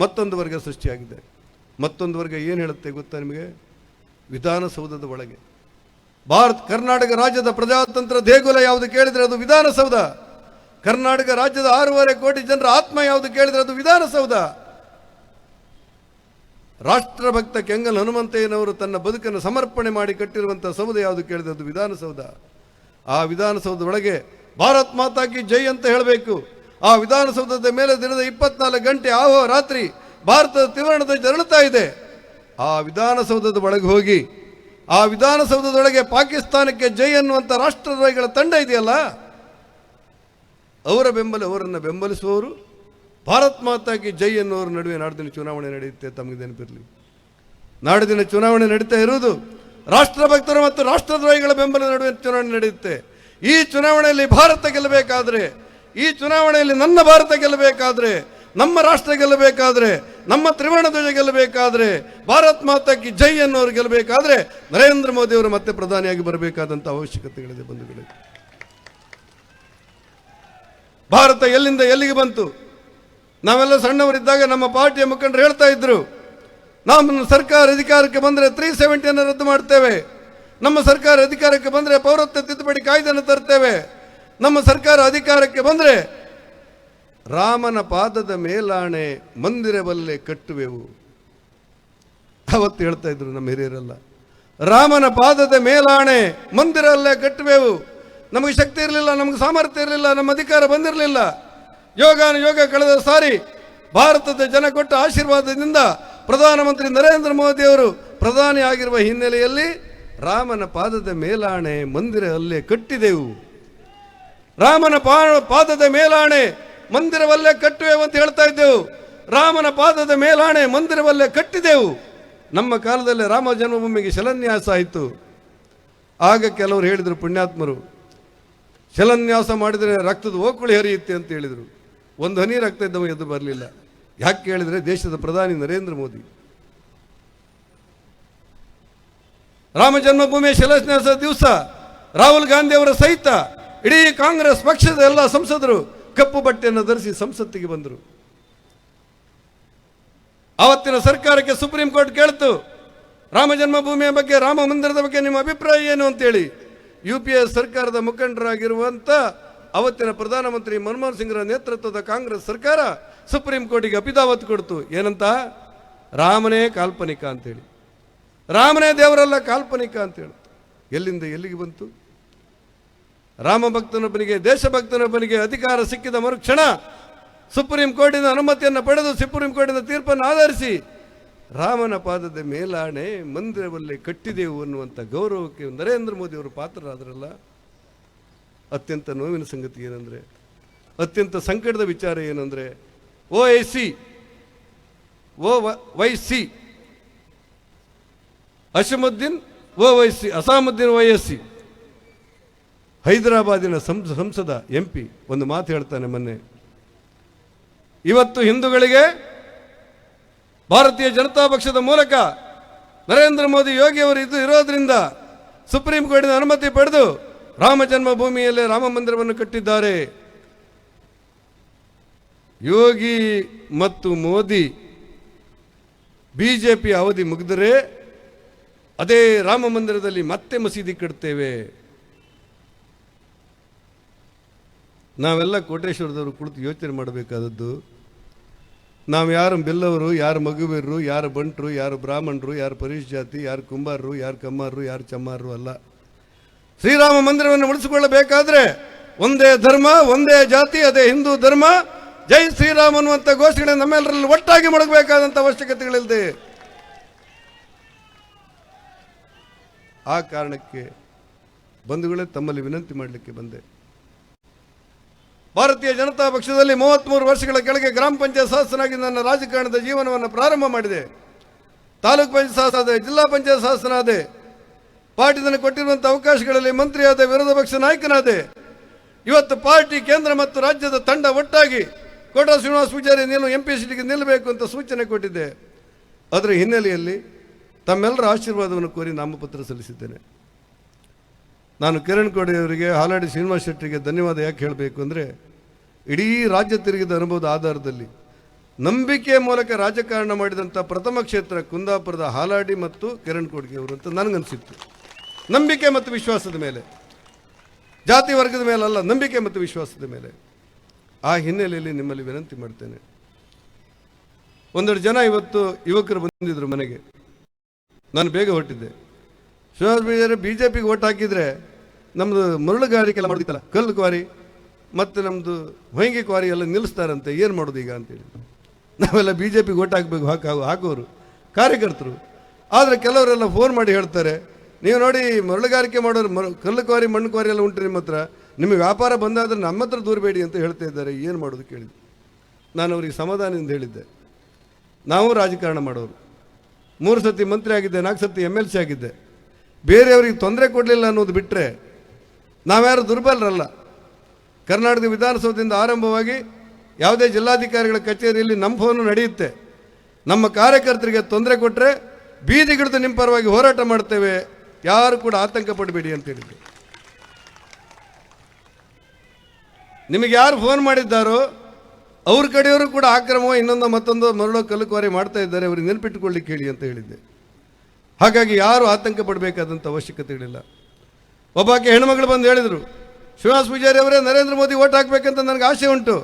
ಮತ್ತೊಂದು ವರ್ಗ ಸೃಷ್ಟಿಯಾಗಿದೆ. ಮತ್ತೊಂದು ವರ್ಗ ಏನು ಹೇಳುತ್ತೆ ಗೊತ್ತಾ ನಿಮಗೆ? ವಿಧಾನಸೌಧದ ಒಳಗೆ. ಭಾರತ, ಕರ್ನಾಟಕ ರಾಜ್ಯದ ಪ್ರಜಾತಂತ್ರ ದೇಗುಲ ಯಾವುದು ಕೇಳಿದರೆ ಅದು ವಿಧಾನಸೌಧ. ಕರ್ನಾಟಕ ರಾಜ್ಯದ ಆರೂವರೆ ಕೋಟಿ ಜನರ ಆತ್ಮ ಯಾವುದು ಕೇಳಿದರೆ ಅದು ವಿಧಾನಸೌಧ. ರಾಷ್ಟ್ರಭಕ್ತ ಕೆಂಗಲ್ ಹನುಮಂತಯ್ಯನವರು ತನ್ನ ಬದುಕನ್ನು ಸಮರ್ಪಣೆ ಮಾಡಿ ಕಟ್ಟಿರುವಂಥ ಸೌಧ ಯಾವುದು ಕೇಳಿದರೆ ಅದು ವಿಧಾನಸೌಧ. ಆ ವಿಧಾನಸೌಧದೊಳಗೆ ಭಾರತ್ ಮಾತಾಕಿ ಜೈ ಅಂತ ಹೇಳಬೇಕು. ಆ ವಿಧಾನಸೌಧದ ಮೇಲೆ ದಿನದ ಇಪ್ಪತ್ನಾಲ್ಕು ಗಂಟೆ ಆಹೋ ರಾತ್ರಿ ಭಾರತದ ತ್ರಿವರ್ಣದ ಜರಳುತ್ತಾ ಇದೆ. ಆ ವಿಧಾನಸೌಧದ ಒಳಗೆ ಹೋಗಿ, ಆ ವಿಧಾನಸೌಧದೊಳಗೆ ಪಾಕಿಸ್ತಾನಕ್ಕೆ ಜೈ ಅನ್ನುವಂಥ ರಾಷ್ಟ್ರದ್ರೋಹಿಗಳ ತಂಡ ಇದೆಯಲ್ಲ? ಅವರ ಬೆಂಬಲ, ಅವರನ್ನು ಬೆಂಬಲಿಸುವವರು ಭಾರತ್ ಮಾತಾಗಿ ಜೈ ಅನ್ನುವರ ನಡುವೆ ನಾಡಿನ ಚುನಾವಣೆ ನಡೆಯುತ್ತೆ ತಮಗೆ ನೆನಪಿರಲಿ. ನಾಡಿನ ಚುನಾವಣೆ ನಡೀತಾ ಇರುವುದು ರಾಷ್ಟ್ರಭಕ್ತರು ಮತ್ತು ರಾಷ್ಟ್ರದ್ರೋಹಿಗಳ ಬೆಂಬಲ ನಡುವೆ ಚುನಾವಣೆ ನಡೆಯುತ್ತೆ. ಈ ಚುನಾವಣೆಯಲ್ಲಿ ಭಾರತ ಗೆಲ್ಲಬೇಕಾದ್ರೆ ಈ ಚುನಾವಣೆಯಲ್ಲಿ ನನ್ನ ಭಾರತ ಗೆಲ್ಲಬೇಕಾದ್ರೆ, ನಮ್ಮ ರಾಷ್ಟ್ರ ಗೆಲ್ಲಬೇಕಾದ್ರೆ, ನಮ್ಮ ತ್ರಿವರ್ಣ ಧ್ವಜ ಗೆಲ್ಲಬೇಕಾದ್ರೆ, ಭಾರತ್ ಮಾತಾಕಿ ಜೈ ಅನ್ನೋರು ಗೆಲ್ಲಬೇಕಾದ್ರೆ, ನರೇಂದ್ರ ಮೋದಿ ಅವರು ಮತ್ತೆ ಪ್ರಧಾನಿಯಾಗಿ ಬರಬೇಕಾದಂಥ ಅವಶ್ಯಕತೆಗಳಿದೆ ಬಂಧುಗಳೇ. ಭಾರತ ಎಲ್ಲಿಂದ ಎಲ್ಲಿಗೆ ಬಂತು? ನಾವೆಲ್ಲ ಸಣ್ಣವರಿದ್ದಾಗ ನಮ್ಮ ಪಾರ್ಟಿಯ ಮುಖಂಡರು ಹೇಳ್ತಾ ಇದ್ರು ನಮ್ಮ ಸರ್ಕಾರ ಅಧಿಕಾರಕ್ಕೆ ಬಂದರೆ ತ್ರೀ ಸೆವೆಂಟಿಯನ್ನು ರದ್ದು ಮಾಡ್ತೇವೆ. ನಮ್ಮ ಸರ್ಕಾರ ಅಧಿಕಾರಕ್ಕೆ ಬಂದರೆ ಪೌರತ್ವ ತಿದ್ದುಪಡಿ ಕಾಯ್ದೆಯನ್ನು ತರ್ತೇವೆ. ನಮ್ಮ ಸರ್ಕಾರ ಅಧಿಕಾರಕ್ಕೆ ಬಂದರೆ ರಾಮನ ಪಾದದ ಮೇಲಾಣೆ ಮಂದಿರವಲ್ಲೇ ಕಟ್ಟುವೆವು. ಅವತ್ತು ಹೇಳ್ತಾ ಇದ್ರು ನಮ್ಮ ಹಿರಿಯರೆಲ್ಲ. ರಾಮನ ಪಾದದ ಮೇಲಾಣೆ ಮಂದಿರಲ್ಲೇ ಕಟ್ಟುವೆವು. ನಮಗೆ ಶಕ್ತಿ ಇರಲಿಲ್ಲ, ನಮಗೆ ಸಾಮರ್ಥ್ಯ ಇರಲಿಲ್ಲ, ನಮ್ಮ ಅಧಿಕಾರ ಬಂದಿರಲಿಲ್ಲ. ಯೋಗಾನು ಯೋಗ ಕಳೆದ ಸಾರಿ ಭಾರತದ ಜನ ಕೊಟ್ಟ ಆಶೀರ್ವಾದದಿಂದ ಪ್ರಧಾನಮಂತ್ರಿ ನರೇಂದ್ರ ಮೋದಿ ಅವರು ಪ್ರಧಾನಿ ಆಗಿರುವ ಹಿನ್ನೆಲೆಯಲ್ಲಿ ರಾಮನ ಪಾದದ ಮೇಲಾಣೆ ಮಂದಿರ ಅಲ್ಲೇ ಕಟ್ಟಿದೆವು. ರಾಮನ ಪಾದದ ಮೇಲಾಣೆ ಮಂದಿರವಲ್ಲೇ ಕಟ್ಟುವೆವು ಅಂತ ಹೇಳ್ತಾ ಇದ್ದೆವು. ರಾಮನ ಪಾದದ ಮೇಲಾಣೆ ಮಂದಿರವಲ್ಲೇ ಕಟ್ಟಿದೆವು. ನಮ್ಮ ಕಾಲದಲ್ಲಿ ರಾಮ ಜನ್ಮಭೂಮಿಗೆ ಶಿಲಾನ್ಯಾಸ ಆಯಿತು. ಆಗ ಕೆಲವರು ಹೇಳಿದರು ಪುಣ್ಯಾತ್ಮರು, ಶಿಲಾನ್ಯಾಸ ಮಾಡಿದರೆ ರಕ್ತದ ಓಕುಳಿ ಹರಿಯುತ್ತೆ ಅಂತ ಹೇಳಿದರು. ಒಂದು ಹನಿ ರಕ್ತ ಇದ್ದವ ಎದ್ದು ಬರಲಿಲ್ಲ. ಯಾಕೆ ಕೇಳಿದರೆ ದೇಶದ ಪ್ರಧಾನಿ ನರೇಂದ್ರ ಮೋದಿ. ರಾಮ ಜನ್ಮಭೂಮಿಯ ಶಿಲಾನ್ಯಾಸ ದಿವಸ ರಾಹುಲ್ ಗಾಂಧಿ ಅವರ ಸಹಿತ ಇಡೀ ಕಾಂಗ್ರೆಸ್ ಪಕ್ಷದ ಎಲ್ಲ ಸಂಸದರು ಕಪ್ಪು ಬಟ್ಟೆಯನ್ನು ಧರಿಸಿ ಸಂಸತ್ತಿಗೆ ಬಂದರು. ಆವತ್ತಿನ ಸರ್ಕಾರಕ್ಕೆ ಸುಪ್ರೀಂ ಕೋರ್ಟ್ ಕೇಳ್ತು, ರಾಮ ಜನ್ಮಭೂಮಿಯ ಬಗ್ಗೆ, ರಾಮ ಮಂದಿರದ ಬಗ್ಗೆ ನಿಮ್ಮ ಅಭಿಪ್ರಾಯ ಏನು ಅಂತೇಳಿ. ಯು ಪಿ ಎ ಸರ್ಕಾರದ ಮುಖಂಡರಾಗಿರುವಂಥ ಅವತ್ತಿನ ಪ್ರಧಾನಮಂತ್ರಿ ಮನಮೋಹನ್ ಸಿಂಗ್ರ ನೇತೃತ್ವದ ಕಾಂಗ್ರೆಸ್ ಸರ್ಕಾರ ಸುಪ್ರೀಂ ಕೋರ್ಟಿಗೆ ಅಪಿದಾವತ್ ಕೊಡ್ತು. ಏನಂತ? ರಾಮನೇ ಕಾಲ್ಪನಿಕ ಅಂತೇಳಿ. ರಾಮನೇ ದೇವರಲ್ಲ ಕಾಲ್ಪನಿಕ ಅಂತ ಹೇಳ್ತು ಎಲ್ಲಿಂದ ಎಲ್ಲಿಗೆ ಬಂತು? ರಾಮ ಭಕ್ತನೊಬ್ಬನಿಗೆ ದೇಶಭಕ್ತನೊಬ್ಬನಿಗೆ ಅಧಿಕಾರ ಸಿಕ್ಕಿದ ಮರುಕ್ಷಣ ಸುಪ್ರೀಂ ಕೋರ್ಟಿನ ಅನುಮತಿಯನ್ನು ಪಡೆದು ಸುಪ್ರೀಂ ಕೋರ್ಟಿನ ತೀರ್ಪನ್ನು ಆಧರಿಸಿ ರಾಮನ ಪಾದದ ಮೇಲಾಣೆ ಮಂದಿರವಲ್ಲೇ ಕಟ್ಟಿದೆವು ಅನ್ನುವಂಥ ಗೌರವಕ್ಕೆ ನರೇಂದ್ರ ಮೋದಿ ಅವರು ಪಾತ್ರರಾದ್ರಲ್ಲ? ಅತ್ಯಂತ ನೋವಿನ ಸಂಗತಿ ಏನಂದರೆ, ಅತ್ಯಂತ ಸಂಕಟದ ವಿಚಾರ ಏನಂದರೆ Owaisi Owaisi Asaduddin Owaisi Asaduddin Y S C ಹೈದರಾಬಾದಿನ ಸಂಸ, ಸಂಸದ ಎಂ ಪಿ ಒಂದು ಮಾತು ಹೇಳ್ತಾನೆ ಮೊನ್ನೆ. ಇವತ್ತು ಹಿಂದೂಗಳಿಗೆ ಭಾರತೀಯ ಜನತಾ ಪಕ್ಷದ ಮೂಲಕ ನರೇಂದ್ರ ಮೋದಿ ಯೋಗಿಯವರು ಇದು ಇರೋದ್ರಿಂದ ಸುಪ್ರೀಂ ಕೋರ್ಟಿನ ಅನುಮತಿ ಪಡೆದು ರಾಮ ಜನ್ಮಭೂಮಿಯಲ್ಲೇ ರಾಮ ಮಂದಿರವನ್ನು ಕಟ್ಟಿದ್ದಾರೆ. ಯೋಗಿ ಮತ್ತು ಮೋದಿ ಬಿಜೆಪಿ ಅವಧಿ ಮುಗಿದರೆ ಅದೇ ರಾಮ ಮಂದಿರದಲ್ಲಿ ಮತ್ತೆ ಮಸೀದಿ ಕಟ್ತೇವೆ. ನಾವೆಲ್ಲ ಕೋಟೇಶ್ವರದವರು ಕುಳಿತು ಯೋಚನೆ ಮಾಡಬೇಕಾದದ್ದು, ನಾವು ಯಾರು ಬೆಲ್ಲವರು, ಯಾರು ಮಗುವೀರರು, ಯಾರು ಬಂಟರು, ಯಾರು ಬ್ರಾಹ್ಮಣರು, ಯಾರು ಪರಿಶ್ ಜಾತಿ, ಯಾರು ಕುಂಬಾರರು, ಯಾರು ಕಮ್ಮಾರರು, ಯಾರು ಚಮ್ಮಾರರು ಅಲ್ಲ. ಶ್ರೀರಾಮ ಮಂದಿರವನ್ನು ಉಳಿಸಿಕೊಳ್ಳಬೇಕಾದ್ರೆ ಒಂದೇ ಧರ್ಮ, ಒಂದೇ ಜಾತಿ, ಅದೇ ಹಿಂದೂ ಧರ್ಮ, ಜೈ ಶ್ರೀರಾಮ್ ಅನ್ನುವಂಥ ಘೋಷಣೆ ನಮ್ಮೆಲ್ಲರಲ್ಲಿ ಒಟ್ಟಾಗಿ ಮಾಡಬೇಕಾದಂಥ ಅವಶ್ಯಕತೆಗಳಿಲ್ಲದೆ. ಆ ಕಾರಣಕ್ಕೆ ಬಂಧುಗಳೇ ತಮ್ಮಲ್ಲಿ ವಿನಂತಿ ಮಾಡಲಿಕ್ಕೆ ಬಂದೆ. ಭಾರತೀಯ ಜನತಾ ಪಕ್ಷದಲ್ಲಿ ಮೂವತ್ತ್ಮೂರು ವರ್ಷಗಳ ಕೆಳಗೆ ಗ್ರಾಮ ಪಂಚಾಯತ್ ಸದಸ್ಯನಾಗಿ ನನ್ನ ರಾಜಕಾರಣದ ಜೀವನವನ್ನು ಪ್ರಾರಂಭ ಮಾಡಿದೆ. ತಾಲೂಕು ಪಂಚಾಯತ್ ಸದಸ್ಯ ಆದೆ ಜಿಲ್ಲಾ ಪಂಚಾಯತ್ ಸದಸ್ಯನಾದೆ ಪಾರ್ಟಿ ನನಗೆ ಕೊಟ್ಟಿರುವಂಥ ಅವಕಾಶಗಳಲ್ಲಿ ಮಂತ್ರಿಯಾದ, ವಿರೋಧ ಪಕ್ಷ ನಾಯಕನಾದೆ. ಇವತ್ತು ಪಾರ್ಟಿ ಕೇಂದ್ರ ಮತ್ತು ರಾಜ್ಯದ ತಂಡ ಒಟ್ಟಾಗಿ ಕೋಟಾ ಶ್ರೀನಿವಾಸ ಪೂಜಾರಿ ನೀನು ಎಂ ಪಿ ಸಿಟಿಗೆ ನಿಲ್ಲಬೇಕು ಅಂತ ಸೂಚನೆ ಕೊಟ್ಟಿದ್ದೆ. ಅದರ ಹಿನ್ನೆಲೆಯಲ್ಲಿ ತಮ್ಮೆಲ್ಲರ ಆಶೀರ್ವಾದವನ್ನು ಕೋರಿ ನಾಮಪತ್ರ ಸಲ್ಲಿಸಿದ್ದೇನೆ. ನಾನು ಕಿರಣ್ ಕೋಡಿ ಅವರಿಗೆ ಹಾಲಾಡಿ ಶ್ರೀನಿವಾಸ್ ಶೆಟ್ಟಿಗೆ ಧನ್ಯವಾದ ಯಾಕೆ ಹೇಳಬೇಕು ಅಂದರೆ, ಇಡೀ ರಾಜ್ಯ ತಿರುಗಿದ ಅನುಭವದ ಆಧಾರದಲ್ಲಿ ನಂಬಿಕೆ ಮೂಲಕ ರಾಜಕಾರಣ ಮಾಡಿದಂಥ ಪ್ರಥಮ ಕ್ಷೇತ್ರ ಕುಂದಾಪುರದ ಹಾಲಾಡಿ ಮತ್ತು ಕಿರಣ್ ಕೊಡ್ಗೆ ಅವರು ಅಂತ ನನಗನ್ಸಿತ್ತು. ನಂಬಿಕೆ ಮತ್ತು ವಿಶ್ವಾಸದ ಮೇಲೆ. ಜಾತಿ ವರ್ಗದ ಮೇಲೆ ಅಲ್ಲ, ನಂಬಿಕೆ ಮತ್ತು ವಿಶ್ವಾಸದ ಮೇಲೆ. ಆ ಹಿನ್ನೆಲೆಯಲ್ಲಿ ನಿಮ್ಮಲ್ಲಿ ವಿನಂತಿ ಮಾಡ್ತೇನೆ. ಒಂದೆರಡು ಜನ ಇವತ್ತು ಯುವಕರು ಬಂದಿದ್ರು ಮನೆಗೆ. ನಾನು ಬೇಗ ಹೊಟ್ಟಿದ್ದೆ ಶಿವರಾಜ ಬಿ ಜೆ ಪಿಗೆ ಓಟ್ ಹಾಕಿದರೆ ನಮ್ಮದು ಮರಳುಗಾರಿಕೆಲ್ಲ ಮಾಡಿದಿತ್ತಲ್ಲ ಕಲ್ಲು ಕ್ವಾರಿ, ಮತ್ತು ನಮ್ಮದು ಹೊಯ್ಗೆ ಕ್ವಾರಿ ಎಲ್ಲ ನಿಲ್ಲಿಸ್ತಾರಂತೆ, ಏನು ಮಾಡೋದು ಈಗ ಅಂತೇಳಿ. ನಾವೆಲ್ಲ ಬಿ ಜೆ ಪಿಗೆ ಓಟ್ ಹಾಕಬೇಕು, ಹಾಕ ಹಾಕೋರು, ಕಾರ್ಯಕರ್ತರು. ಆದರೆ ಕೆಲವರೆಲ್ಲ ಫೋನ್ ಮಾಡಿ ಹೇಳ್ತಾರೆ, ನೀವು ನೋಡಿ ಮರಳುಗಾರಿಕೆ ಮಾಡೋರು, ಮರ, ಕಲ್ಲು ಕ್ವಾರಿ, ಮಣ್ಣು ಕ್ವಾರಿ ಎಲ್ಲ ಉಂಟು ನಿಮ್ಮ ಹತ್ರ. ನಿಮಗೆ ವ್ಯಾಪಾರ ಬಂದಾದ್ರೆ ನಮ್ಮ ಹತ್ರ ದೂರಬೇಡಿ ಅಂತ ಹೇಳ್ತಾ ಇದ್ದಾರೆ, ಏನು ಮಾಡೋದು ಕೇಳಿದೆ ನಾನು ಅವರಿಗೆ ಸಮಾಧಾನದಿಂದ ಹೇಳಿದ್ದೆ. ನಾವು ರಾಜಕಾರಣ ಮಾಡೋರು. ಮೂರು ಸತಿ ಮಂತ್ರಿ ಆಗಿದ್ದೆ, ನಾಲ್ಕು ಸತಿ ಎಂ ಎಲ್ ಸಿ ಆಗಿದ್ದೆ. ಬೇರೆಯವರಿಗೆ ತೊಂದರೆ ಕೊಡಲಿಲ್ಲ ಅನ್ನೋದು ಬಿಟ್ಟರೆ ನಾವ್ಯಾರು ದುರ್ಬಲರಲ್ಲ. ಕರ್ನಾಟಕ ವಿಧಾನಸೌಧದಿಂದ ಆರಂಭವಾಗಿ ಯಾವುದೇ ಜಿಲ್ಲಾಧಿಕಾರಿಗಳ ಕಚೇರಿಯಲ್ಲಿ ನಮ್ಮ ಫೋನು ನಡೆಯುತ್ತೆ. ನಮ್ಮ ಕಾರ್ಯಕರ್ತರಿಗೆ ತೊಂದರೆ ಕೊಟ್ಟರೆ ಬೀದಿಗಿಡಿದು ನಿಮ್ಮ ಪರವಾಗಿ ಹೋರಾಟ ಮಾಡ್ತೇವೆ. ಯಾರು ಕೂಡ ಆತಂಕ ಪಡಬೇಡಿ ಅಂತ ಹೇಳಿದ್ರು. ನಿಮಗೆ ಯಾರು ಫೋನ್ ಮಾಡಿದ್ದಾರೋ ಅವ್ರ ಕಡೆಯವರು ಕೂಡ ಆಕ್ರಮ ಇನ್ನೊಂದು ಮತ್ತೊಂದು ಮರಳೋ ಕಲ್ಲುಕ್ವಾರಿ ಮಾಡ್ತಾ ಇದ್ದಾರೆ. ಅವ್ರಿಗೆ ನೆನಪಿಟ್ಟುಕೊಳ್ಳಿಕ್ಕೆ ಹೇಳಿ ಅಂತ ಹೇಳಿದ್ದೆ. ಹಾಗಾಗಿ ಯಾರು ಆತಂಕ ಪಡಬೇಕಾದಂಥ ಅವಶ್ಯಕತೆಗಳಿಲ್ಲ. ಒಬ್ಬಾಕೆ ಹೆಣ್ಮಗಳು ಬಂದು ಹೇಳಿದರು ಶಿವಾಸ್ ಪೂಜಾರಿ ಅವರೇ, ನರೇಂದ್ರ ಮೋದಿ ಓಟ್ ಹಾಕಬೇಕಂತ ನನಗೆ ಆಸೆ ಉಂಟು.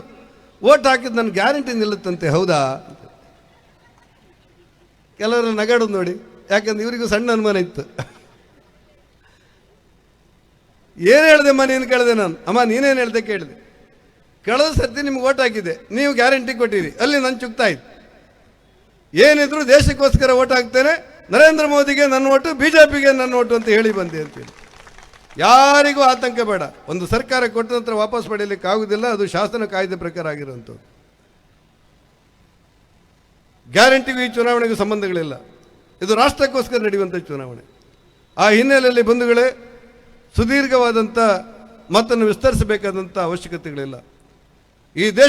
ಓಟ್ ಹಾಕಿದ್ದು ನನ್ನ ಗ್ಯಾರಂಟಿ ನಿಲ್ಲುತ್ತಂತೆ, ಹೌದಾ? ಕೆಲವರು ನಗಾಡೋದು ನೋಡಿ, ಯಾಕಂದ್ರೆ ಇವರಿಗೂ ಸಣ್ಣ ಅನುಮಾನ ಇತ್ತು. ಏನು ಹೇಳಿದೆ ಅಮ್ಮ, ನೀನು ಕೇಳಿದೆ ನಾನು? ಅಮ್ಮ, ನೀನೇನು ಹೇಳ್ದೆ ಕೇಳಿದೆ. ಕಳೆದ ಸರ್ತಿ ನಿಮ್ಗೆ ಓಟ್ ಹಾಕಿದೆ, ನೀವು ಗ್ಯಾರಂಟಿ ಕೊಟ್ಟಿರಿ, ಅಲ್ಲಿ ನನ್ನ ಚುಕ್ತಾಯ್ತು. ಏನಿದ್ರು ದೇಶಕ್ಕೋಸ್ಕರ ಓಟ್ ಹಾಕ್ತೇನೆ, ನರೇಂದ್ರ ಮೋದಿಗೆ ನನ್ನ ಓಟು ಬಿ ಜೆ ಪಿಗೆ ನನ್ನ ಓಟು ಅಂತ ಹೇಳಿ ಬಂದೆ ಅಂತೇಳಿ ಯಾರಿಗೂ ಆತಂಕ ಬೇಡ. ಒಂದು ಸರ್ಕಾರ ಕೊಟ್ಟ ನಂತರ ವಾಪಸ್ ಪಡೆಯಲಿಕ್ಕೆ ಆಗುದಿಲ್ಲ, ಅದು ಶಾಸನ ಕಾಯ್ದೆ ಪ್ರಕಾರ ಆಗಿರುವಂಥದ್ದು. ಗ್ಯಾರಂಟಿಗೂ ಈ ಚುನಾವಣೆಗೂ ಸಂಬಂಧಗಳಿಲ್ಲ. ಇದು ರಾಷ್ಟ್ರಕ್ಕೋಸ್ಕರ ನಡೆಯುವಂಥ ಚುನಾವಣೆ. ಆ ಹಿನ್ನೆಲೆಯಲ್ಲಿ ಬಂಧುಗಳೇ, ಸುದೀರ್ಘವಾದಂಥ ಮತನ್ನು ವಿಸ್ತರಿಸಬೇಕಾದಂಥ ಅವಶ್ಯಕತೆಗಳಿಲ್ಲ. ಈ ದೇಶ